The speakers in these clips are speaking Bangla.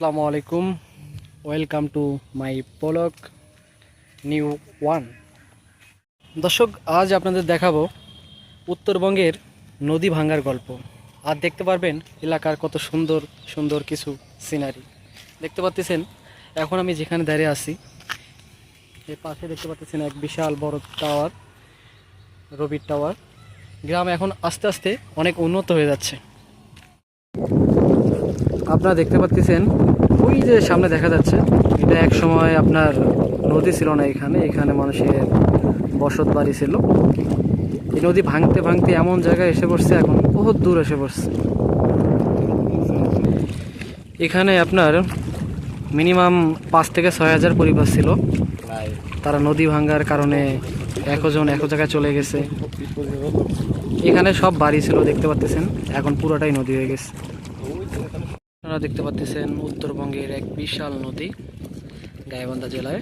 আসসালামু আলাইকুম welcome to my Palak New one. দর্শক, আজ আপনাদের দেখাবো উত্তরবঙ্গের নদী ভাঙ্গার গল্প। আর দেখতে পারবেন এলাকার কত সুন্দর সুন্দর কিছু সিনারি দেখতে পাচ্ছেন এখন আমি যেখানে দাঁড়িয়ে আছি এর পাশে দেখতে পাচ্ছেন এক বিশাল বড় টাওয়ার রবির টাওয়ার গ্রাম এখন আস্তে আস্তে অনেক উন্নত হয়ে যাচ্ছে। আপনারা দেখতে পাচ্ছেন ওই যে সামনে দেখা যাচ্ছে, এটা এক সময় আপনার নদী ছিল না এখানে এখানে মানুষের বসত বাড়ি ছিল। এই নদী ভাঙতে ভাঙতে এমন জায়গায় এসে পড়ছে, এখন বহুত দূর এসে পড়ছে। এখানে আপনার মিনিমাম পাঁচ থেকে ছয় হাজার পরিবার ছিল। তারা নদী ভাঙ্গার কারণে একজন এক জায়গায় চলে গেছে। এখানে সব বাড়ি ছিল, দেখতে পাচ্ছেন এখন পুরোটাই নদী হয়ে গেছে। আপনারা দেখতে পাচ্ছেন উত্তরবঙ্গের এক বিশাল নদী। গাইবান্ধা জেলায়।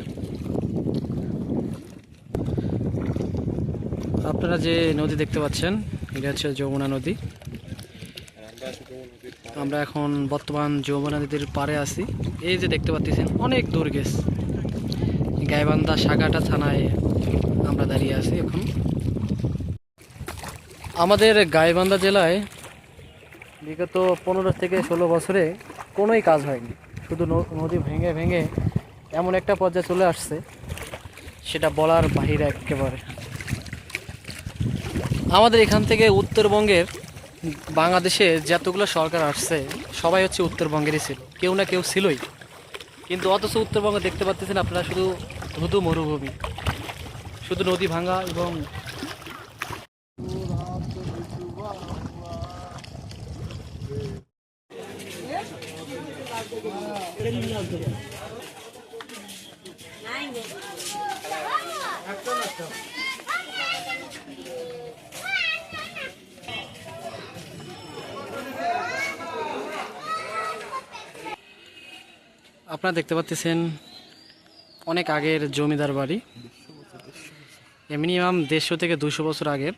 আপনারা যে নদী দেখতে পাচ্ছেন, এটা হচ্ছে যমুনা নদী। আমরা এখন বর্তমান যমুনা নদীর পাড়ে আছি। এই যে দেখতে পাচ্ছেন অনেক দূর গেছে। গাইবান্ধা সাগাটা থানায় আমরা দাঁড়িয়ে আছি এখন। আমাদের গাইবান্ধা জেলায় বিগত পনেরো থেকে ষোলো বছরে কোনোই কাজ হয়নি। শুধু নদী ভেঙে ভেঙে এমন একটা পর্যায়ে চলে আসছে, সেটা বলার বাহিরে একেবারে। আমাদের এখান থেকে উত্তরবঙ্গের বাংলাদেশে যতগুলো সরকার আসছে, সবাই হচ্ছে উত্তরবঙ্গেরই ছিল। কেউ না কেউ ছিলই। কিন্তু অথচ উত্তরবঙ্গে দেখতে পাচ্ছেন আপনারা শুধু ধুধু মরুভূমি। শুধু নদী ভাঙা এবং আপনারা দেখতে পাচ্ছেন অনেক আগের জমিদার বাড়ি। মিনিমাম দেড়শো থেকে দুশো বছর আগের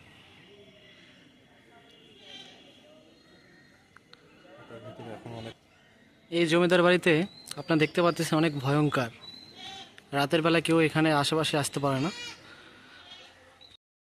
এই জমিদার বাড়িতে আপনারা দেখতে পাচ্ছেন অনেক ভয়ঙ্কর। রাতের বেলা কেউ এখানে আশেপাশে আসতে পারে না।